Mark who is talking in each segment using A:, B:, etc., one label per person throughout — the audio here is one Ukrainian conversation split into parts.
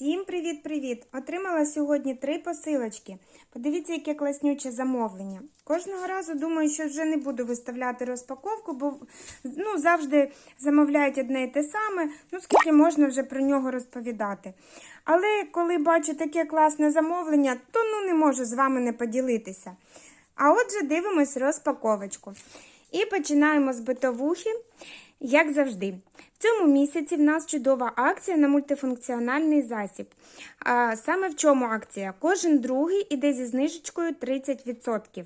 A: Всім привіт-привіт! Отримала сьогодні три посилочки. Подивіться, яке класнюче замовлення. Кожного разу думаю, що вже не буду виставляти розпаковку, бо ну, завжди замовляють одне і те саме. Ну, скільки можна вже про нього розповідати. Але коли бачу таке класне замовлення, то ну не можу з вами не поділитися. А отже, дивимось розпаковочку. І починаємо з битовухи. Як завжди, в цьому місяці в нас чудова акція на мультифункціональний засіб. А саме в чому акція? Кожен другий іде зі знижечкою 30%.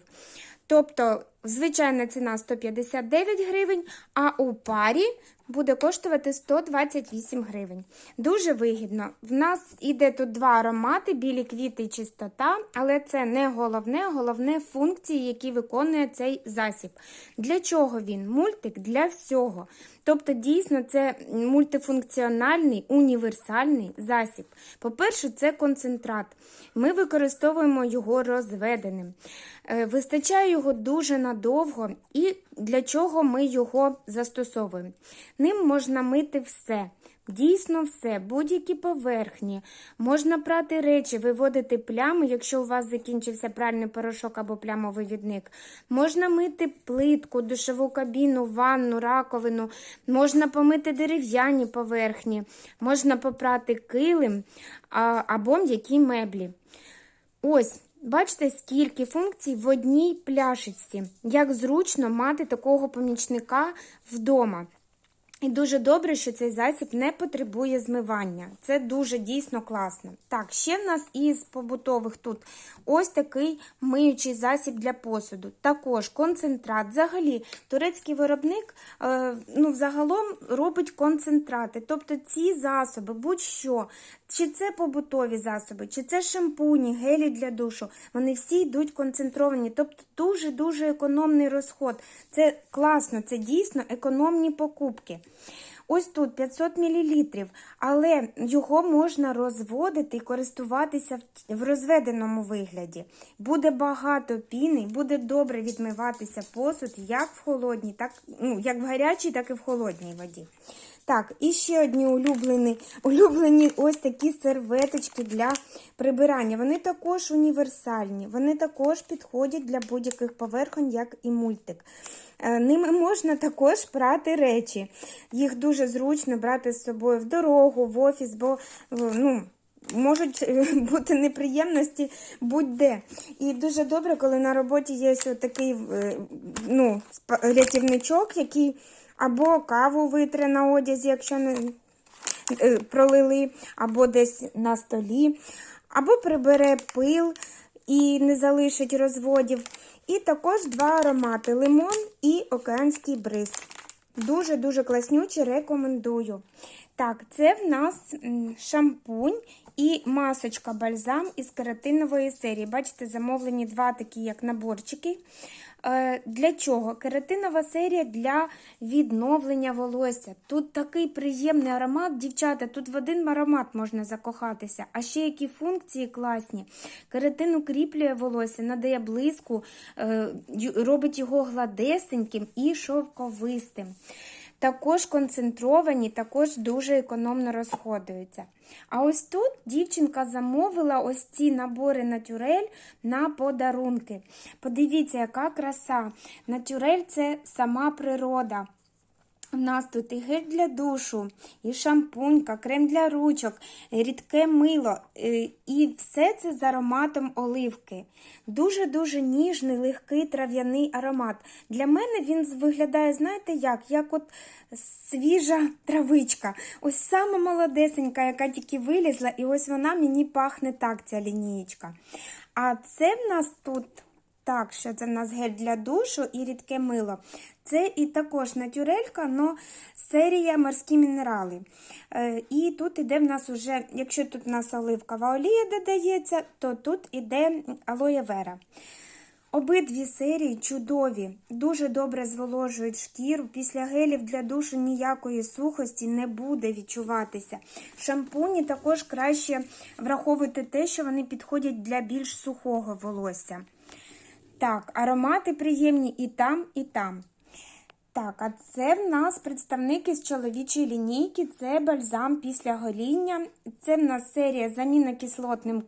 A: Тобто, звичайна ціна 159 гривень, а у парі буде коштувати 128 гривень. Дуже вигідно. В нас іде тут два аромати: білі квіти і чистота, але це не головне, головне функції, які виконує цей засіб. Для чого він? Мультик для всього. Тобто, дійсно, це мультифункціональний універсальний засіб. По-перше, це концентрат. Ми використовуємо його розведеним. Е, Вистачає його дуже надовго, і для чого ми його застосовуємо. Ним можна мити все. Дійсно все, будь-які поверхні. Можна прати речі, виводити плями, якщо у вас закінчився пральний порошок або плямовивідник. Можна мити плитку, душову кабіну, ванну, раковину, можна помити дерев'яні поверхні, можна попрати килим або м'які меблі. Ось. Бачите, скільки функцій в одній пляшечці. Як зручно мати такого помічника вдома. І дуже добре, що цей засіб не потребує змивання. Це дуже дійсно класно. Так, ще в нас із побутових тут ось такий миючий засіб для посуду. Також концентрат. Взагалі, турецький виробник е, ну, взагалом робить концентрати. Тобто ці засоби, будь-що, чи це побутові засоби, чи це шампуні, гелі для душу, вони всі йдуть концентровані. Тобто дуже-дуже економний розход. Це класно, це дійсно економні покупки. Ось тут 500 мл, але його можна розводити і користуватися в розведеному вигляді. Буде багато піни, буде добре відмиватися посуд як в холодній, так, ну, як в гарячій, так і в холодній воді. Так, і ще одні улюблені, улюблені ось такі серветочки для прибирання. Вони також універсальні, вони також підходять для будь-яких поверхонь, як і мультик. Е, Ними можна також прати речі. Їх дуже зручно брати з собою в дорогу, в офіс, бо ну, можуть бути неприємності будь-де. І дуже добре, коли на роботі є ось такий ну, рятівничок, який або каву витре на одязі, якщо не пролили, або десь на столі, або прибере пил і не залишить розводів. І також два аромати лимон і океанський бриз. Дуже-дуже класнючі, рекомендую. Так, це в нас шампунь і масочка бальзам із кератинової серії. Бачите, замовлені два такі, як наборчики. Для чого? Кератинова серія для відновлення волосся. Тут такий приємний аромат, дівчата, тут в один аромат можна закохатися. А ще які функції класні. Кератин укріплює волосся, надає блиску, робить його гладесеньким і шовковистим. Також концентровані, також дуже економно розходуються. А ось тут дівчинка замовила ось ці набори натюрель на подарунки. Подивіться, яка краса. Натюрель це сама природа. У нас тут і гель для душу, і шампунька, крем для ручок, рідке мило. І все це з ароматом оливки. Дуже-дуже ніжний, легкий трав'яний аромат. Для мене він виглядає, знаєте як? Як от свіжа травичка. Ось саме молодесенька, яка тільки вилізла, і ось вона мені пахне так, ця лінієчка. А це в нас тут. Так, що це в нас гель для душу і рідке мило. Це і також натюрелька, але серія морські мінерали. Е, і тут іде в нас уже, якщо тут у нас оливкова олія додається, то тут іде алоє вера. Обидві серії чудові, дуже добре зволожують шкіру. Після гелів для душу ніякої сухості не буде відчуватися. Шампуні також краще враховувати те, що вони підходять для більш сухого волосся. Так, аромати приємні і там, і там. Так, а це в нас представник із чоловічої лінійки, це бальзам після гоління. Це в нас серія з амінокислотним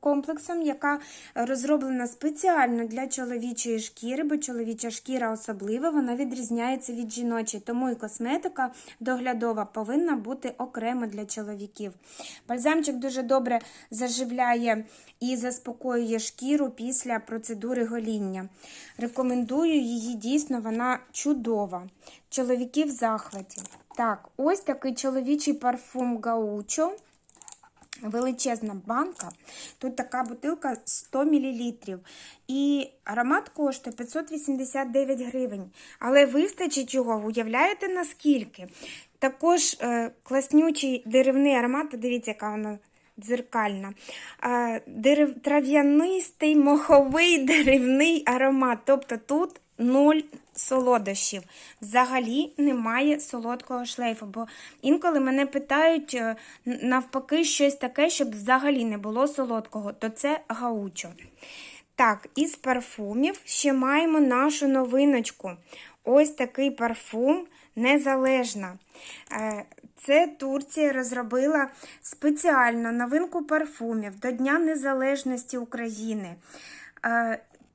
A: комплексом, яка розроблена спеціально для чоловічої шкіри, бо чоловіча шкіра особлива, вона відрізняється від жіночої, тому і косметика доглядова повинна бути окремо для чоловіків. Бальзамчик дуже добре заживляє і заспокоює шкіру після процедури гоління. Рекомендую її дійсно, вона чудова. Чоловіки в захваті. Так, ось такий чоловічий парфум Гаучо. Величезна банка. Тут така бутилка 100 мл. І аромат коштує 589 гривень. Але вистачить його, уявляєте наскільки? Також е, класнючий деревний аромат, подивіться, яка вона дзеркальна. Е, дерев, трав'янистий, моховий деревний аромат. Тобто тут нуль солодощів. Взагалі немає солодкого шлейфу. Бо інколи мене питають е, навпаки щось таке, щоб взагалі не було солодкого, то це гаучо. Так, із парфумів ще маємо нашу новиночку. Ось такий парфум незалежна. Е, Це Турція розробила спеціально новинку парфумів до Дня Незалежності України.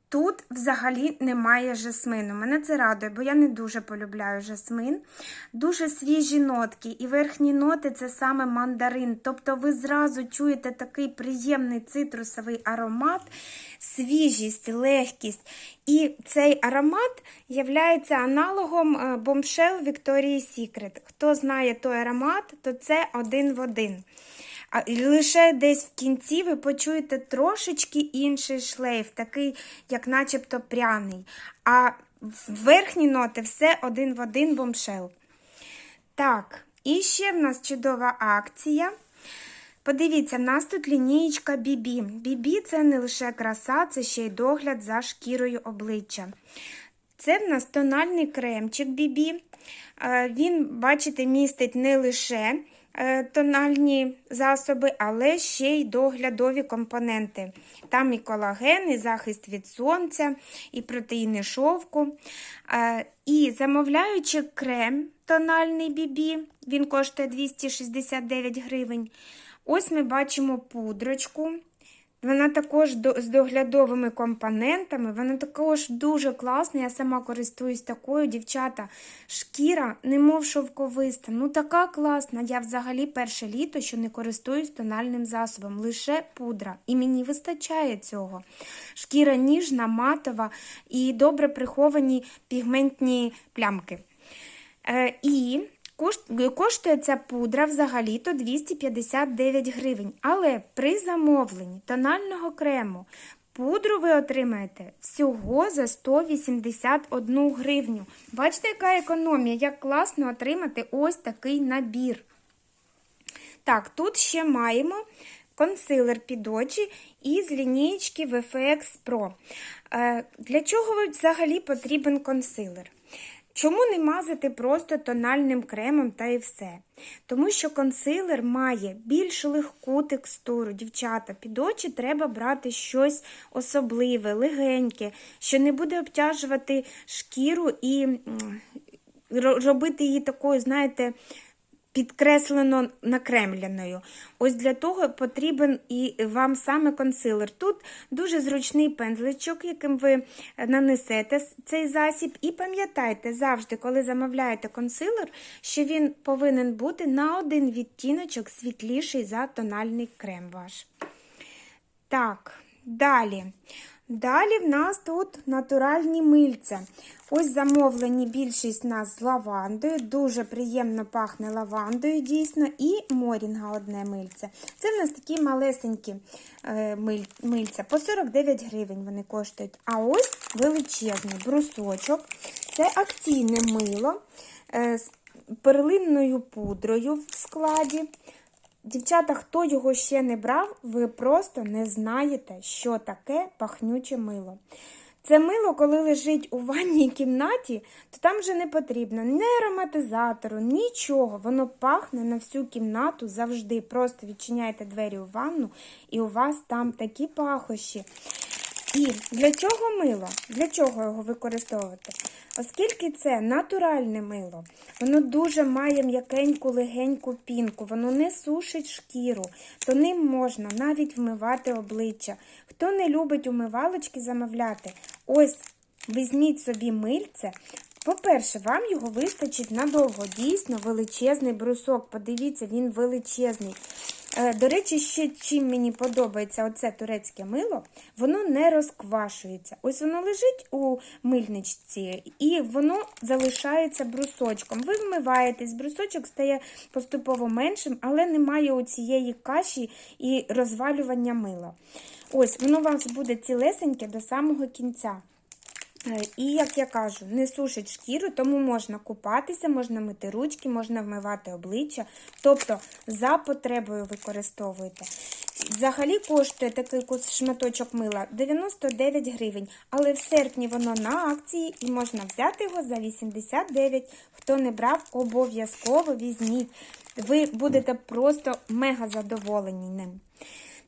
A: Тут взагалі немає жасмину. Мене це радує, бо я не дуже полюбляю жасмин. Дуже свіжі нотки, і верхні ноти це саме мандарин. Тобто ви зразу чуєте такий приємний цитрусовий аромат, свіжість, легкість. І цей аромат є аналогом е, бомшел Victoria's Secret. Хто знає той аромат, то це один в один. А і лише десь в кінці ви почуєте трошечки інший шлейф, такий, як начебто пряний. А верхні ноти все один в один бомшел. Так, і ще в нас чудова акція. Подивіться, в нас тут лінієчка BB. BB – це не лише краса, це ще й догляд за шкірою обличчя. Це в нас тональний кремчик BB. Е, Він, бачите, містить не лише тональні засоби, але ще й доглядові компоненти. Там і колаген, і захист від сонця, і протеїни шовку. Е, І замовляючи крем тональний BB, він коштує 269 гривень. Ось ми бачимо пудрочку. Вона також з доглядовими компонентами, вона також дуже класна. Я сама користуюсь такою, дівчата. Шкіра, немов шовковиста. Ну така класна. Я взагалі перше літо, що не користуюсь тональним засобом, лише пудра. І мені вистачає цього. Шкіра ніжна, матова і добре приховані пігментні плямки. Е, і коштує ця пудра взагалі-то 259 гривень. Але при замовленні тонального крему пудру ви отримаєте всього за 181 гривню. Бачите, яка економія? Як класно отримати ось такий набір. Так, тут ще маємо консилер під очі із лінієчки VFX Pro. Е, Для чого взагалі потрібен консилер? Чому не мазати просто тональним кремом та і все? Тому що консилер має більш легку текстуру. Дівчата, під очі треба брати щось особливе, легеньке, що не буде обтяжувати шкіру і робити її такою, знаєте, підкреслено накремляною. Ось для того потрібен і вам саме консилер. Тут дуже зручний пензличок, яким ви нанесете цей засіб. І пам'ятайте завжди, коли замовляєте консилер, що він повинен бути на один відтіночок світліший за тональний крем ваш. Так, далі. Далі в нас тут натуральні мильця. Ось замовлені більшість у нас з лавандою. Дуже приємно пахне лавандою, дійсно, і морінга одне мильце. Це в нас такі малесенькі е, миль- мильця. По 49 гривень вони коштують. А ось величезний брусочок. Це акційне мило е, з перлинною пудрою в складі. Дівчата, хто його ще не брав, ви просто не знаєте, що таке пахнюче мило. Це мило, коли лежить у ванній кімнаті, то там вже не потрібно ні ароматизатору, нічого. Воно пахне на всю кімнату завжди. Просто відчиняєте двері у ванну, і у вас там такі пахощі. І для чого мило? Для чого його використовувати? Оскільки це натуральне мило, воно дуже має м'якеньку, легеньку пінку, воно не сушить шкіру, то ним можна навіть вмивати обличчя. Хто не любить умивалочки замовляти, ось візьміть собі мильце. По-перше, вам його вистачить надовго. Дійсно величезний брусок. Подивіться, він величезний. Е, До речі, ще чим мені подобається оце турецьке мило, воно не розквашується. Ось воно лежить у мильничці і воно залишається брусочком. Ви вмиваєтесь, брусочок стає поступово меншим, але немає у цієї каші і розвалювання мила. Ось, воно у вас буде цілесеньке до самого кінця. Е, І, як я кажу, не сушить шкіру, тому можна купатися, можна мити ручки, можна вмивати обличчя. Тобто за потребою використовуєте. Взагалі коштує такий шматочок мила 99 гривень, але в серпні воно на акції і можна взяти його за 89. Хто не брав, обов'язково візьміть. Ви будете просто мега задоволені ним.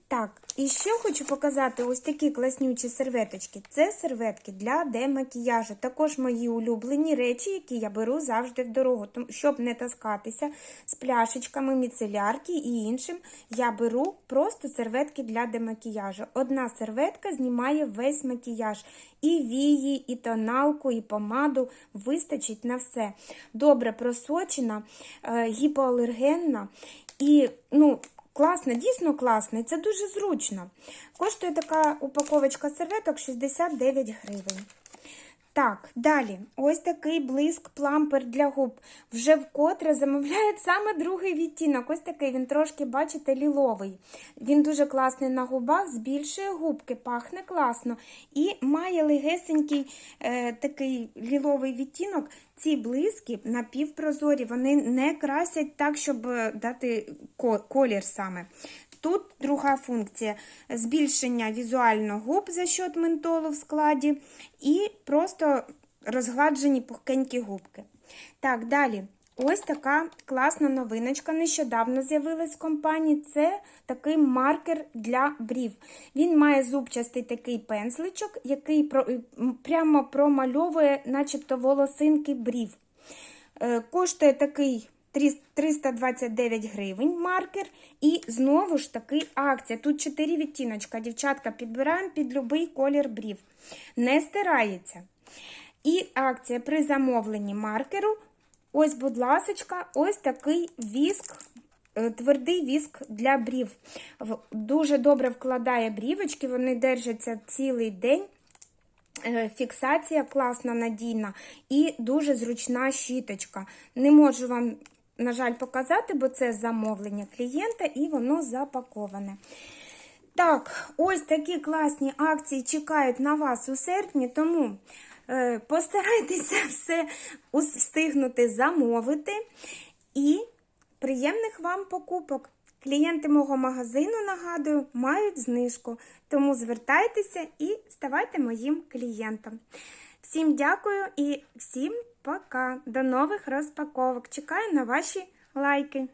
A: Так, і ще хочу показати ось такі класнючі серветочки. Це серветки для демакіяжу. Також мої улюблені речі, які я беру завжди в дорогу. Щоб не таскатися з пляшечками, міцелярки і іншим, я беру просто серветки для демакіяжу. Одна серветка знімає весь макіяж. І вії, і тоналку, і помаду вистачить на все. Добре просочена, е, гіпоалергенна і, ну, Класно, дійсно класно, це дуже зручно. Коштує така упаковочка серветок 69 гривень. Так, далі, ось такий блиск плампер для губ. Вже вкотре замовляють саме другий відтінок. Ось такий він трошки, бачите, ліловий. Він дуже класний на губах, збільшує губки, пахне класно і має легесенький е, такий ліловий відтінок. Ці блиски напівпрозорі, вони не красять так, щоб е, дати колір саме. Тут друга функція збільшення візуально губ за счет ментолу в складі і просто розгладжені пухкенькі губки. Так, далі. Ось така класна новиночка. Нещодавно з'явилась в компанії. Це такий маркер для брів. Він має зубчастий такий пензличок, який прямо промальовує, начебто, волосинки брів. Е, Коштує такий 329 гривень маркер. І знову ж таки акція. Тут 4 відтіночка. Дівчатка, підбираємо під будь-який колір брів. Не стирається. І акція при замовленні маркеру. Ось, будь ласочка, ось такий віск. е, Твердий віск для брів. Дуже добре вкладає брівочки, вони держаться цілий день. Е, Фіксація класна, надійна і дуже зручна щіточка. Не можу вам, на жаль, показати, бо це замовлення клієнта і воно запаковане. Так, ось такі класні акції чекають на вас у серпні, тому е, постарайтеся все встигнути замовити. І приємних вам покупок. Клієнти мого магазину, нагадую, мають знижку. Тому звертайтеся і ставайте моїм клієнтом. Всім дякую і всім пока. До нових розпаковок. Чекаю на ваші лайки.